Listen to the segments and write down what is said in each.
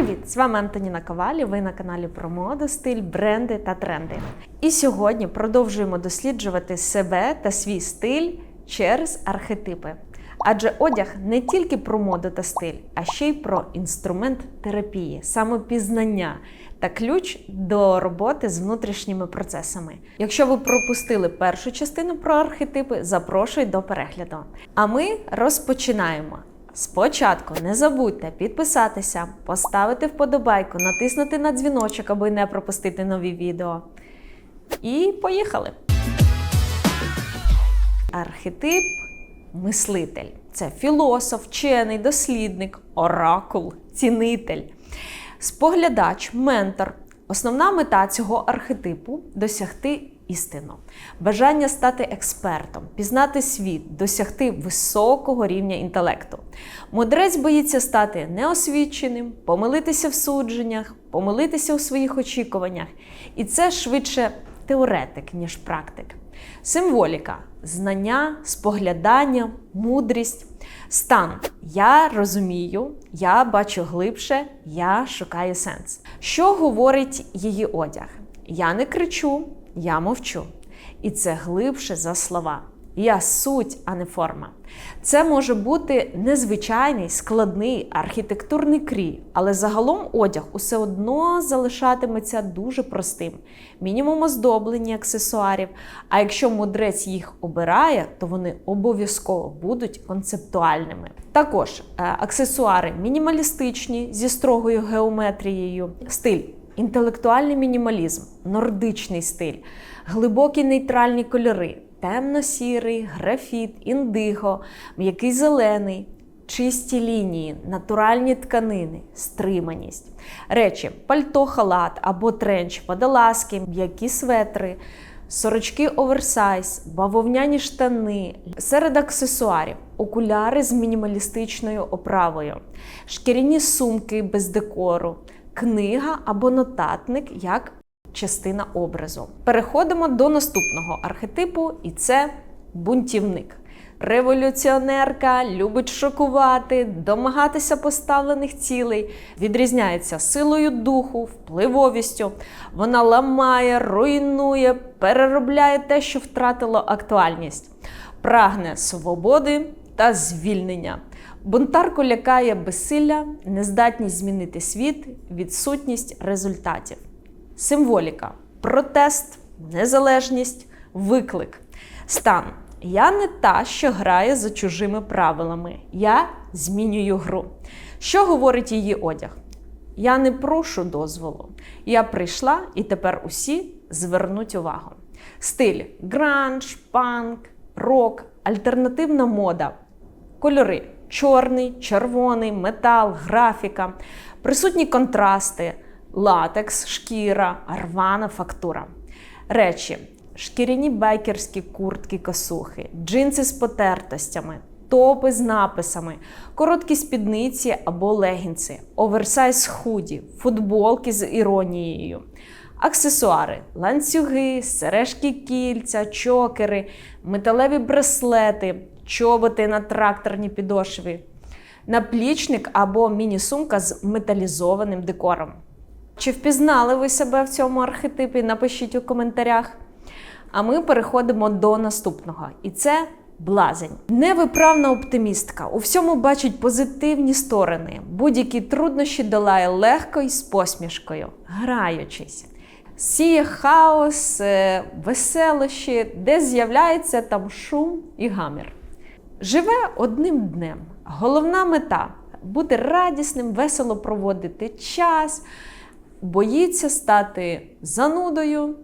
Привіт! З вами Антоніна Ковалі. Ви на каналі про моду, стиль, бренди та тренди. І сьогодні продовжуємо досліджувати себе та свій стиль через архетипи. Адже одяг не тільки про моду та стиль, а ще й про інструмент терапії, самопізнання та ключ до роботи з внутрішніми процесами. Якщо ви пропустили першу частину про архетипи, запрошую до перегляду. А ми розпочинаємо. Спочатку не забудьте підписатися, поставити вподобайку, натиснути на дзвіночок, аби не пропустити нові відео. І поїхали! Архетип мислитель це філософ, вчений, дослідник, оракул, цінитель, споглядач, ментор. Основна мета цього архетипу досягти істину, бажання стати експертом, пізнати світ, досягти високого рівня інтелекту. Мудрець боїться стати неосвіченим, помилитися в судженнях, помилитися у своїх очікуваннях. І це швидше теоретик, ніж практик. Символіка знання, споглядання, мудрість. Стан. Я розумію, я бачу глибше, я шукаю сенс. Що говорить її одяг? Я не кричу, я мовчу. І це глибше за слова. Я суть, а не форма. Це може бути незвичайний, складний архітектурний крій, але загалом одяг усе одно залишатиметься дуже простим. Мінімум оздоблення аксесуарів. А якщо мудрець їх обирає, то вони обов'язково будуть концептуальними. Також е, аксесуари мінімалістичні зі строгою геометрією, стиль. Інтелектуальний мінімалізм, нордичний стиль, глибокі нейтральні кольори, темно-сірий, графіт, індиго, м'який зелений, чисті лінії, натуральні тканини, стриманість. Речі, пальто, халат або тренч, водолазки, м'які светри. Сорочки оверсайз, бавовняні штани, серед аксесуарів, окуляри з мінімалістичною оправою, шкіряні сумки без декору, книга або нотатник як частина образу. Переходимо до наступного архетипу, і це бунтівник. Революціонерка любить шокувати, домагатися поставлених цілей, відрізняється силою духу, впливовістю. Вона ламає, руйнує, переробляє те, що втратило актуальність, прагне свободи та звільнення. Бунтарку лякає безсилля, нездатність змінити світ, відсутність результатів. Символіка, протест, незалежність, виклик, стан. Я не та, що грає за чужими правилами. Я змінюю гру. Що говорить її одяг? Я не прошу дозволу. Я прийшла і тепер усі звернуть увагу. Стиль гранж, панк, рок, альтернативна мода, кольори чорний, червоний, метал, графіка, присутні контрасти, латекс, шкіра, рвана фактура. Речі. Шкіряні байкерські куртки, косухи, джинси з потертостями, топи з написами, короткі спідниці або легінси, оверсайз худі, футболки з іронією, аксесуари, ланцюги, сережки кільця, чокери, металеві браслети, чоботи на тракторній підошві, наплічник або міні-сумка з металізованим декором. Чи впізнали ви себе в цьому архетипі? Напишіть у коментарях. А ми переходимо до наступного. І це блазень. Невиправна оптимістка. У всьому бачить позитивні сторони. Будь-які труднощі долає легко і з посмішкою, граючись. Сіє хаос, е, веселощі, де з'являється там шум і гамір. Живе одним днем. Головна мета бути радісним, весело проводити час, боїться стати занудою,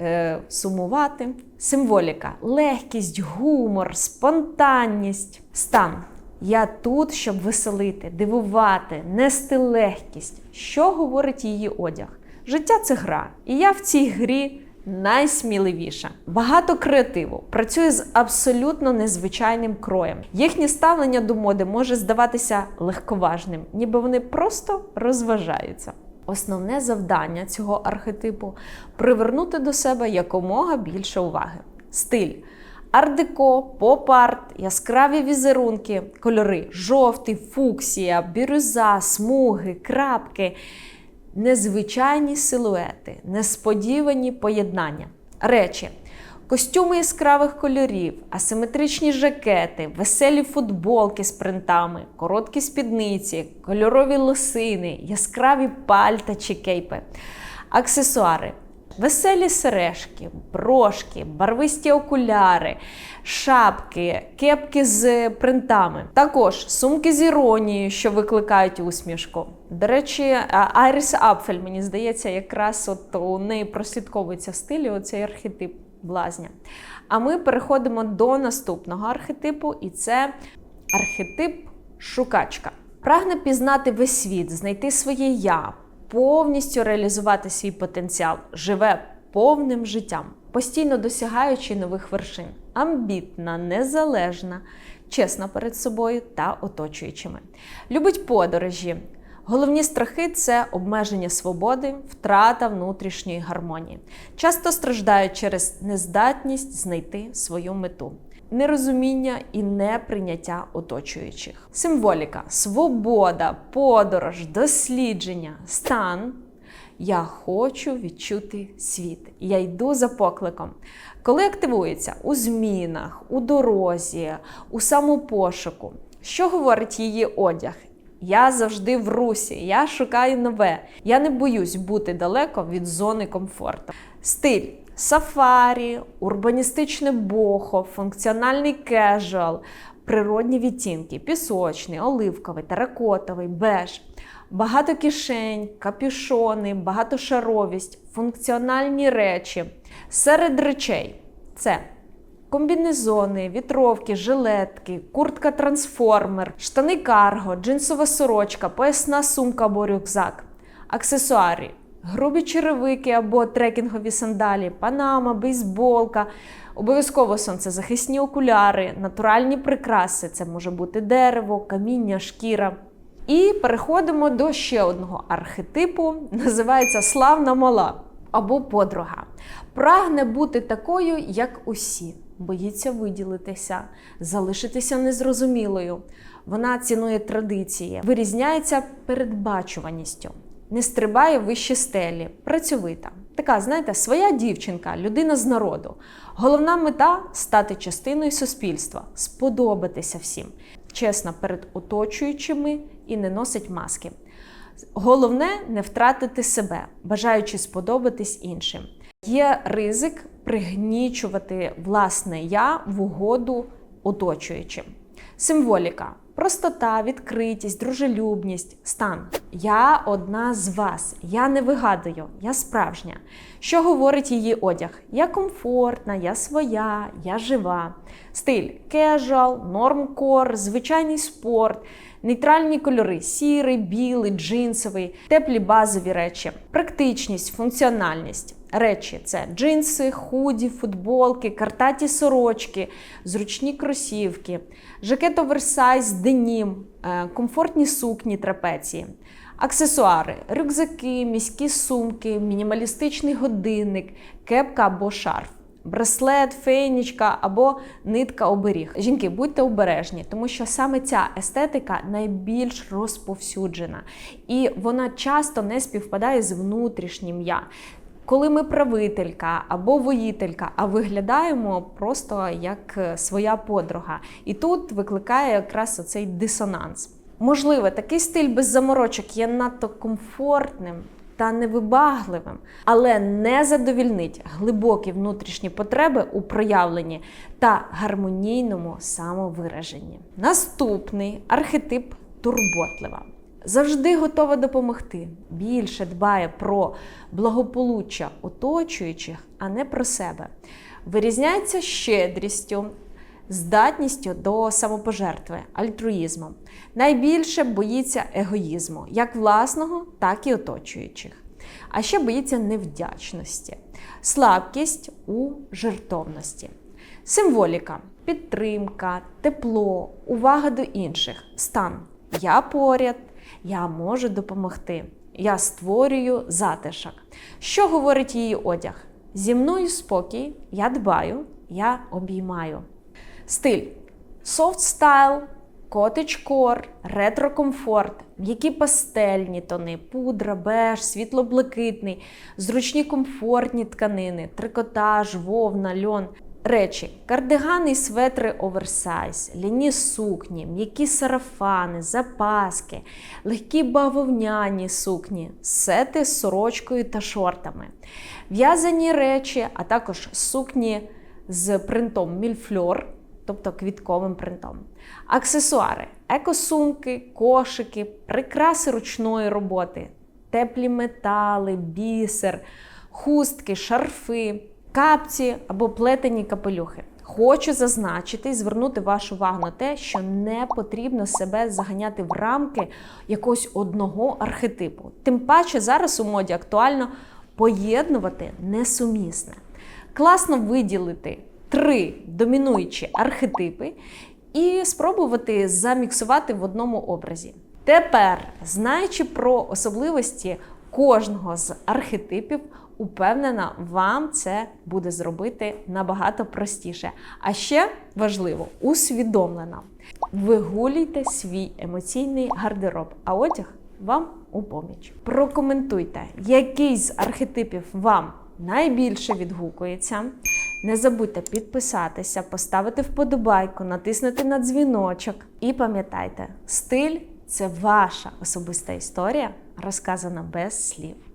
е, сумувати. Символіка, легкість, гумор, спонтанність, стан. Я тут, щоб веселити, дивувати, нести легкість. Що говорить її одяг? Життя це гра, і я в цій грі найсміливіша. Багато креативу працює з абсолютно незвичайним кроєм. Їхнє ставлення до моди може здаватися легковажним, ніби вони просто розважаються. Основне завдання цього архетипу привернути до себе якомога більше уваги. Стиль Ардеко, поп-арт, яскраві візерунки, кольори жовтий, фуксія, бірюза, смуги, крапки, незвичайні силуети, несподівані поєднання. Речі. Костюми яскравих кольорів, асиметричні жакети, веселі футболки з принтами, короткі спідниці, кольорові лосини, яскраві пальта чи кейпи, аксесуари, веселі сережки, брошки, барвисті окуляри, шапки, кепки з принтами. Також сумки з іронією, що викликають усмішку. До речі, Айріс Апфель, мені здається, якраз от у неї прослідковується в стилі оцей архетип блазня. А ми переходимо до наступного архетипу, і це архетип шукачка. Прагне пізнати весь світ, знайти своє я, повністю реалізувати свій потенціал, живе повним життям, постійно досягаючи нових вершин, амбітна, незалежна, чесна перед собою та оточуючими. Любить подорожі. Головні страхи це обмеження свободи, втрата внутрішньої гармонії. Часто страждають через нездатність знайти свою мету, нерозуміння і неприйняття оточуючих. Символіка, свобода, подорож, дослідження, стан. Я хочу відчути світ. Я йду за покликом. Коли активується у змінах, у дорозі, у самопошуку, що говорить її одяг? Я завжди в русі, я шукаю нове. Я не боюсь бути далеко від зони комфорту. Стиль сафарі, урбаністичне бохо, функціональний кежуал, природні відтінки, пісочний, оливковий, теракотовий, беж. Багато кишень, капюшони, багатошаровість, функціональні речі. Серед речей це комбінезони, вітровки, жилетки, куртка трансформер, штани карго, джинсова сорочка, поясна сумка або рюкзак, аксесуари, грубі черевики або трекінгові сандалі, панама, бейсболка, обов'язково сонцезахисні окуляри, натуральні прикраси це може бути дерево, каміння, шкіра. І переходимо до ще одного архетипу, називається славна мала або подруга. Прагне бути такою, як усі боїться виділитися, залишитися незрозумілою. Вона цінує традиції, вирізняється передбачуваністю, не стрибає вище стелі, працьовита. Така, знаєте, своя дівчинка, людина з народу. Головна мета стати частиною суспільства, сподобатися всім, чесна перед оточуючими і не носить маски. Головне не втратити себе, бажаючи сподобатись іншим. Є ризик пригнічувати власне я в угоду оточуючим. Символіка. Простота, відкритість, дружелюбність, стан. Я одна з вас. Я не вигадую, я справжня. Що говорить її одяг? Я комфортна, я своя, я жива. Стиль кежуал, нормкор, звичайний спорт, нейтральні кольори сірий, білий, джинсовий, теплі базові речі, практичність, функціональність. Речі це джинси, худі, футболки, картаті сорочки, зручні кросівки, жакет оверсайз, денім, е, комфортні сукні трапеції, аксесуари, рюкзаки, міські сумки, мінімалістичний годинник, кепка або шарф. Браслет, фейнічка або нитка оберіг. Жінки, будьте обережні, тому що саме ця естетика найбільш розповсюджена, і вона часто не співпадає з внутрішнім я коли ми правителька або воїтелька, а виглядаємо просто як е, своя подруга. І тут викликає якраз оцей дисонанс. Можливо, такий стиль без заморочок є надто комфортним. Та невибагливим, але не задовільнить глибокі внутрішні потреби у проявленні та гармонійному самовираженні. Наступний архетип турботлива завжди готова допомогти. Більше дбає про благополуччя оточуючих, а не про себе. Вирізняється щедрістю, здатністю до самопожертви, альтруїзмом. Найбільше боїться егоїзму, як власного, так і оточуючих. А ще боїться невдячності, слабкість у жертовності. Символіка, підтримка, тепло, увага до інших, стан. Я поряд, я можу допомогти. Я створюю затишок. Що говорить її одяг? Зі мною спокій, я дбаю, я обіймаю. Стиль soft style, Cottage ретро-комфорт, м'які пастельні тони, пудра, беж, світло-блакитний, зручні комфортні тканини, трикотаж, вовна, льон. Речі, кардигани і светри оверсайз, ляні сукні, м'які сарафани, запаски, легкі бавовняні сукні, сети з сорочкою та шортами, в'язані речі, а також сукні з принтом мільфльор, тобто квітковим принтом. Аксесуари, екосумки, кошики, прикраси ручної роботи, теплі метали, бісер, хустки, шарфи, капці або плетені капелюхи. Хочу зазначити і звернути вашу увагу на те, що не потрібно себе заганяти в рамки якогось одного архетипу. Тим паче зараз у моді актуально поєднувати несумісне. Класно виділити три домінуючі архетипи і спробувати заміксувати в одному образі. Тепер, знаючи про особливості кожного з архетипів, упевнена, вам це буде зробити набагато простіше. А ще важливо, усвідомлено. Вигулюйте свій емоційний гардероб, а одяг вам у поміч. Прокоментуйте, який з архетипів вам найбільше відгукується. Не забудьте підписатися, поставити вподобайку, натиснути на дзвіночок. І пам'ятайте, стиль це ваша особиста історія, розказана без слів.